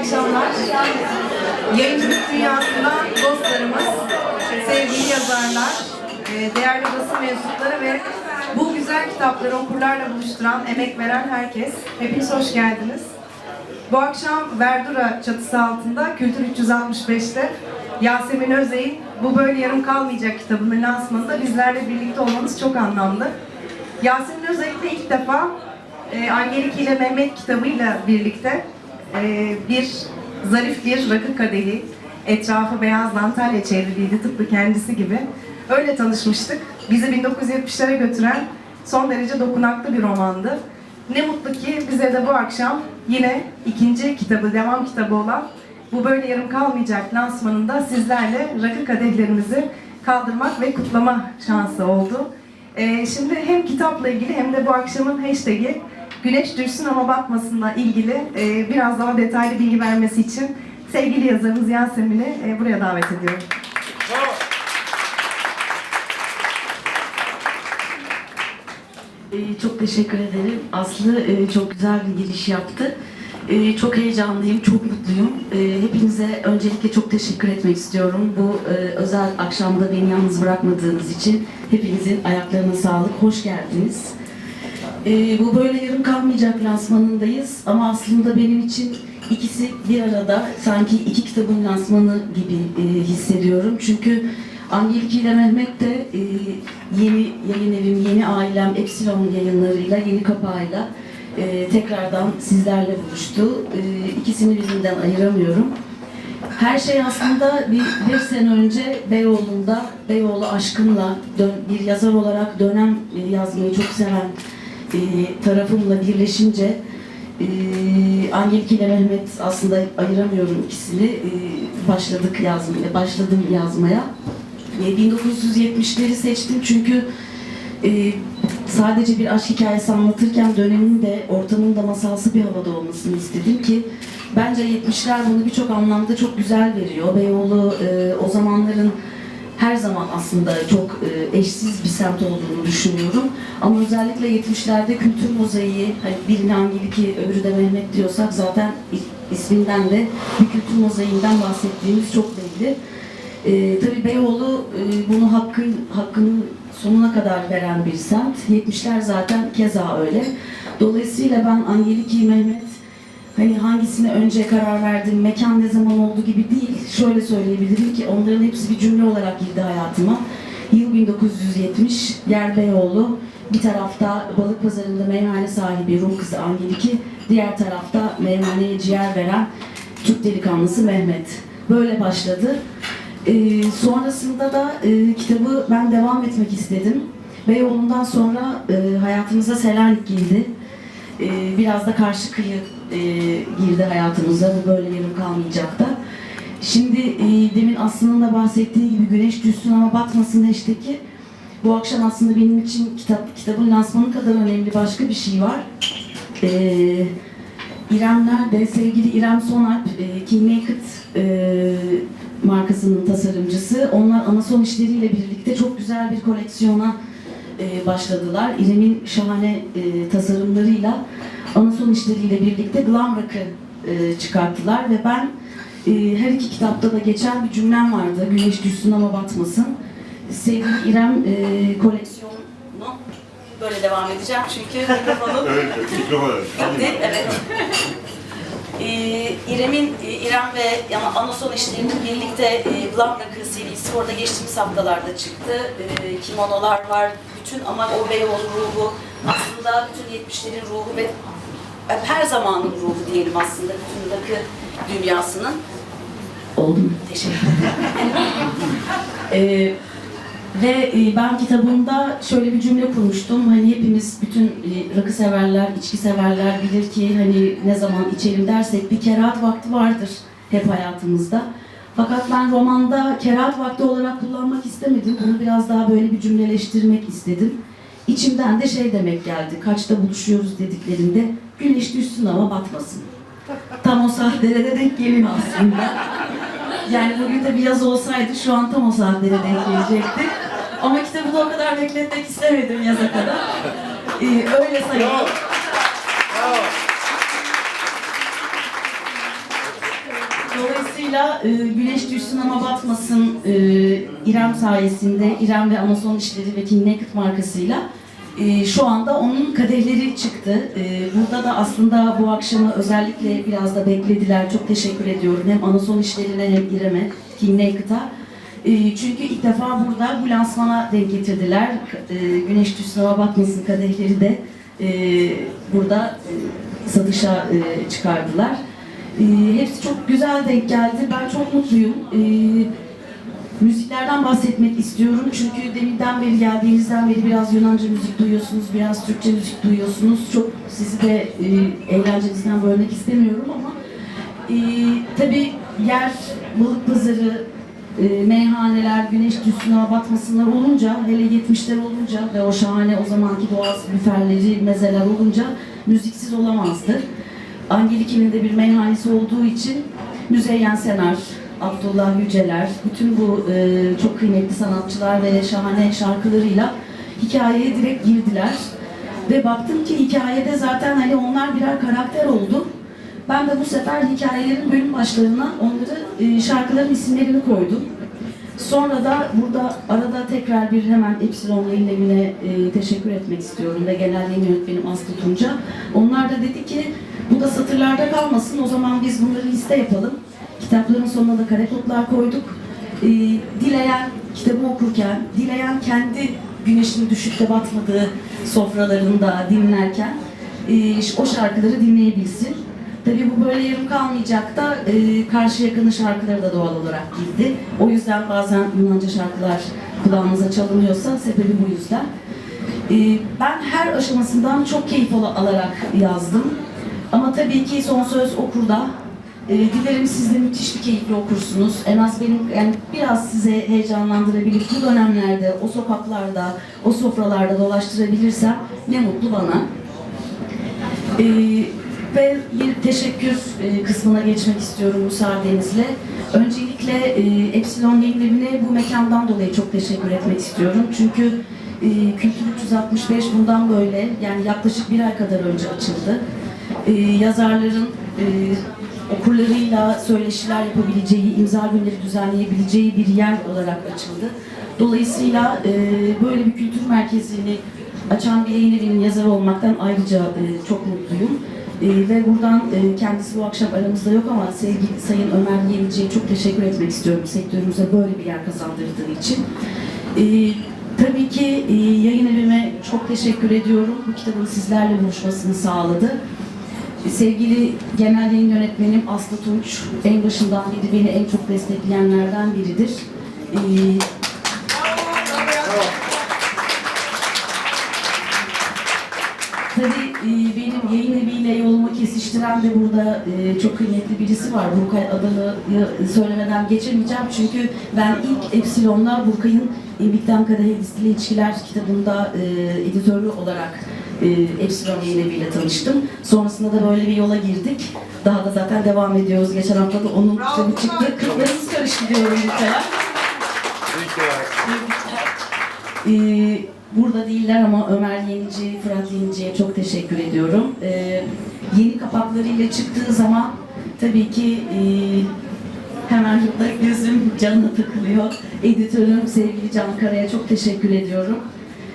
akşamlar. Yayıncılık dünyasından dostlarımız, sevgili yazarlar, e, değerli basın mensupları ve bu güzel kitapları okurlarla buluşturan, emek veren herkes. Hepiniz hoş geldiniz. Bu akşam Verdura çatısı altında Kültür 365'te Yasemin Özey'in Bu Böyle Yarım Kalmayacak kitabının lansmanında bizlerle birlikte olmanız çok anlamlı. Yasemin Özey'le ilk defa e, Angelik ile Mehmet kitabıyla birlikte e, bir zarif bir rakı kadehi, etrafı beyaz dantelya çevriliydi tıpkı kendisi gibi. Öyle tanışmıştık. Bizi 1970'lere götüren son derece dokunaklı bir romandı. Ne mutlu ki bize de bu akşam yine ikinci kitabı, devam kitabı olan Bu Böyle Yarım Kalmayacak lansmanında sizlerle rakı kadehlerimizi kaldırmak ve kutlama şansı oldu. Ee, şimdi hem kitapla ilgili hem de bu akşamın hashtag'i Güneş düşsün ama batmasınla ilgili e, biraz daha detaylı bilgi vermesi için sevgili yazarımız Yasemin'i e, buraya davet ediyorum. Ee, Çok teşekkür ederim. Aslı e, çok güzel bir giriş yaptı. Ee, Çok heyecanlıyım, çok mutluyum. Ee, Hepinize öncelikle çok teşekkür etmek istiyorum. Bu e, özel akşamda beni yalnız bırakmadığınız için hepinizin ayaklarına sağlık. Hoş geldiniz. Ee, Bu böyle yarım kalmayacak lansmanındayız ama aslında benim için ikisi bir arada sanki iki kitabın lansmanı gibi e, hissediyorum. Çünkü Angelik ile Mehmet de e, yeni yayın evim, yeni ailem Epsilon yayınlarıyla, yeni kapağıyla e, tekrardan sizlerle buluştu. E, ikisini birbirinden ayıramıyorum. Her şey aslında bir, bir sene önce Beyoğlu'nda, Beyoğlu aşkımla dön- bir yazar olarak dönem e, yazmayı çok seven tarafımla birleşince e, Angelik ile Mehmet aslında ayıramıyorum ikisini. E, başladık yazmaya, başladım yazmaya. E, 1970'leri seçtim çünkü e, sadece bir aşk hikayesi anlatırken dönemin de ortamın da masalsı bir havada olmasını istedim ki bence 70'ler bunu birçok anlamda çok güzel veriyor. Beyoğlu e, her zaman aslında çok e, eşsiz bir semt olduğunu düşünüyorum. Ama özellikle 70'lerde kültür mozaiği, hani birini Angeliki, öbürü de Mehmet diyorsak zaten is- isminden de bir kültür mozaiğinden bahsettiğimiz çok belli. E, tabii Beyoğlu e, bunu hakkı, hakkını sonuna kadar veren bir semt. 70'ler zaten keza öyle. Dolayısıyla ben Angeliki, Mehmet hani hangisine önce karar verdim, mekan ne zaman oldu gibi değil. Şöyle söyleyebilirim ki onların hepsi bir cümle olarak girdi hayatıma. Yıl 1970, yer Beyoğlu. Bir tarafta balık pazarında meyhane sahibi Rum kızı Angeliki, diğer tarafta meyhaneye ciğer veren Türk delikanlısı Mehmet. Böyle başladı. Ee, sonrasında da e, kitabı ben devam etmek istedim. Beyoğlu'ndan sonra e, hayatımıza Selanik girdi. Ee, biraz da karşı kıyı e, girdi hayatımıza. Bu böyle yarım kalmayacak da. Şimdi e, demin Aslı'nın da bahsettiği gibi güneş düşsün ama batmasın hashtag'i bu akşam aslında benim için kitap kitabın lansmanı kadar önemli başka bir şey var. Ee, İrem nerede? Sevgili İrem Sonalp, e, Kingmaked e, markasının tasarımcısı. Onlar Anason işleriyle birlikte çok güzel bir koleksiyona e, başladılar. İrem'in şahane e, tasarımlarıyla Anason işleriyle birlikte Glam Rock'ı e, çıkarttılar ve ben e, her iki kitapta da geçen bir cümlem vardı. Güneş düşsün ama batmasın. Sevgili İrem e, koleksiyonu böyle devam edeceğim çünkü mikrofonum Evet, mikrofon. Gitti, evet. Ee, İrem'in, e, İrem ve yani Anason işlerinin birlikte e, Blanc serisi orada geçtiğimiz haftalarda çıktı. E, kimonolar var, bütün ama o Beyoğlu ruhu, aslında bütün 70'lerin ruhu ve her zamanın ruhu diyelim aslında bütün rakı dünyasının. Oldu mu? Teşekkür ederim. Ee, ve e, ben kitabımda şöyle bir cümle kurmuştum. Hani hepimiz bütün e, rakı severler, içki severler bilir ki hani ne zaman içelim dersek bir kerahat vakti vardır hep hayatımızda. Fakat ben romanda kerahat vakti olarak kullanmak istemedim. Bunu biraz daha böyle bir cümleleştirmek istedim. İçimden de şey demek geldi. Kaçta buluşuyoruz dediklerinde güneş düşsün ama batmasın. Tam o saatlere de denk gelin aslında. Yani bugün de bir yaz olsaydı şu an tam o saatlere denk gelecekti. Ama kitabı da o kadar bekletmek istemedim yaza kadar. Ee, öyle sayalım. Dolayısıyla e, güneş düşsün ama batmasın e, İrem sayesinde İrem ve Amazon işleri ve King Naked markasıyla e, şu anda onun kadehleri çıktı. E, burada da aslında bu akşamı özellikle biraz da beklediler. Çok teşekkür ediyorum hem Amazon işlerine hem İrem'e, King Naked'a. E, çünkü ilk defa burada bu lansmana denk getirdiler. E, güneş düşsün ama batmasın kadehleri de e, burada e, satışa e, çıkardılar. E, hepsi çok güzel denk geldi. Ben çok mutluyum. E, müziklerden bahsetmek istiyorum. Çünkü deminden beri geldiğinizden beri biraz Yunanca müzik duyuyorsunuz, biraz Türkçe müzik duyuyorsunuz. Çok sizi de e, eğlencenizden bölmek istemiyorum ama e, tabii yer, balık pazarı, e, meyhaneler, güneş düşsün hava batmasınlar olunca, hele 70'ler olunca ve o şahane o zamanki boğaz büferleri, mezeler olunca müziksiz olamazdı. Angeliki'nin de bir meyhanesi olduğu için Müzeyyen Senar, Abdullah Yüceler, bütün bu e, çok kıymetli sanatçılar ve şahane şarkılarıyla hikayeye direkt girdiler. Ve baktım ki hikayede zaten hani onlar birer karakter oldu. Ben de bu sefer hikayelerin bölüm başlarına onları e, şarkıların isimlerini koydum. Sonra da burada arada tekrar bir hemen Epsilon Yayın Evi'ne e, teşekkür etmek istiyorum ve genel yayın yönetmenim Aslı Tunca. Onlar da dedi ki bu da satırlarda kalmasın o zaman biz bunları liste yapalım. Kitapların sonuna da kare kodlar koyduk. E, dileyen kitabı okurken, dileyen kendi güneşin düşüp de batmadığı sofralarında dinlerken e, o şarkıları dinleyebilsin. Tabii bu böyle yarım kalmayacak da e, karşı yakını şarkıları da doğal olarak girdi. O yüzden bazen Yunanca şarkılar kulağınıza çalınıyorsa sebebi bu yüzden. E, ben her aşamasından çok keyif al- alarak yazdım. Ama tabii ki son söz okurda. E, dilerim siz de müthiş bir keyifle okursunuz. En az benim yani biraz size heyecanlandırabilir. Bu dönemlerde, o sokaklarda, o sofralarda dolaştırabilirsem ne mutlu bana. Ee, ve bir teşekkür e, kısmına geçmek istiyorum müsaadenizle. Öncelikle e, Epsilon Yayın bu mekandan dolayı çok teşekkür etmek istiyorum. Çünkü e, Kültür 365 bundan böyle yani yaklaşık bir ay kadar önce açıldı. E, yazarların e, okurlarıyla söyleşiler yapabileceği, imza günleri düzenleyebileceği bir yer olarak açıldı. Dolayısıyla e, böyle bir kültür merkezini açan bir yayın evinin yazarı olmaktan ayrıca e, çok mutluyum. E, ve buradan e, kendisi bu akşam aramızda yok ama sevgili Sayın Ömer Yenici'ye çok teşekkür etmek istiyorum sektörümüze böyle bir yer kazandırdığı için. E, tabii ki e, yayın evime çok teşekkür ediyorum. Bu kitabın sizlerle buluşmasını sağladı. Sevgili genel yayın yönetmenim Aslı Tunç en başından beri beni en çok destekleyenlerden biridir. E, Tabii e, benim yayın eviyle yolumu kesiştiren de burada e, çok kıymetli birisi var. Burkay Adalı'yı söylemeden geçemeyeceğim. Çünkü ben ilk Epsilon'la Burkay'ın İlbikten Kadehe Distili İlişkiler kitabında e, editörü olarak e, Epsilon yayın eviyle tanıştım. Sonrasında da böyle bir yola girdik. Daha da zaten devam ediyoruz. Geçen hafta da onun kitabı çıktı. Kırklarımız karıştı diyorum Burkay'a. Ee, burada değiller ama Ömer Yenici, Fırat Yenici'ye çok teşekkür ediyorum. Ee, yeni kapaklarıyla çıktığı zaman tabii ki e, hemen da gözüm canına takılıyor. Editörüm sevgili Can Kara'ya çok teşekkür ediyorum.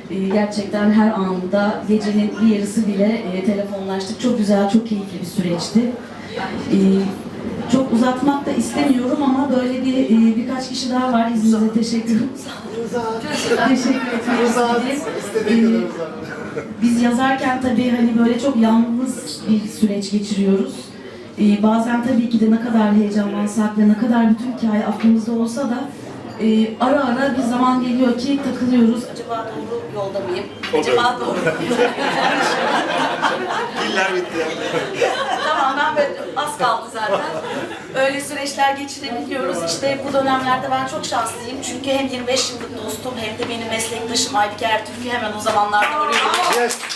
Ee, gerçekten her anında gecenin bir yarısı bile e, telefonlaştık. Çok güzel, çok keyifli bir süreçti. Ee, çok uzatmak da istemiyorum ama böyle bir e, birkaç kişi daha var. İzninize teşekkür Teşekkür etmek istedim. Ee, biz yazarken tabii hani böyle çok yalnız bir süreç geçiriyoruz. Ee, bazen tabii ki de ne kadar heyecanlansak ve ne kadar bütün hikaye aklımızda olsa da e, ara ara bir zaman geliyor ki takılıyoruz. Acaba doğru yolda mıyım? Acaba doğru Diller bitti. tamam ben böyle az kaldı zaten. Öyle süreçler geçirebiliyoruz. İşte bu dönemlerde ben çok şanslıyım. Çünkü hem 25 yıllık dostum hem de benim meslektaşım Aybike Ertürk'ü hemen o zamanlarda oraya. Yes.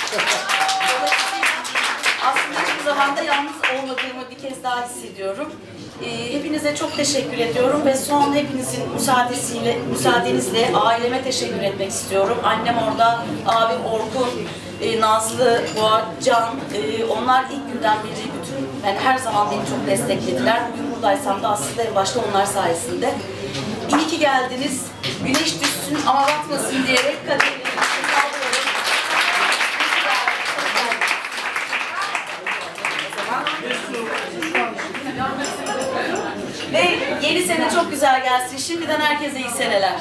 Aslında hiçbir zaman da yalnız olmadığımı bir kez daha hissediyorum. E, hepinize çok teşekkür ediyorum ve son hepinizin müsaadesiyle, müsaadenizle aileme teşekkür etmek istiyorum. Annem orada, abim Orkun, e, Nazlı, Boğa, Can, e, onlar ilk günden beri bütün, yani her zaman beni çok desteklediler. Bugün buradaysam da aslında en başta onlar sayesinde. İyi ki geldiniz. Güneş düşsün ama batmasın diyerek kaderine Ve yeni sene çok güzel gelsin. Şimdiden herkese iyi seneler.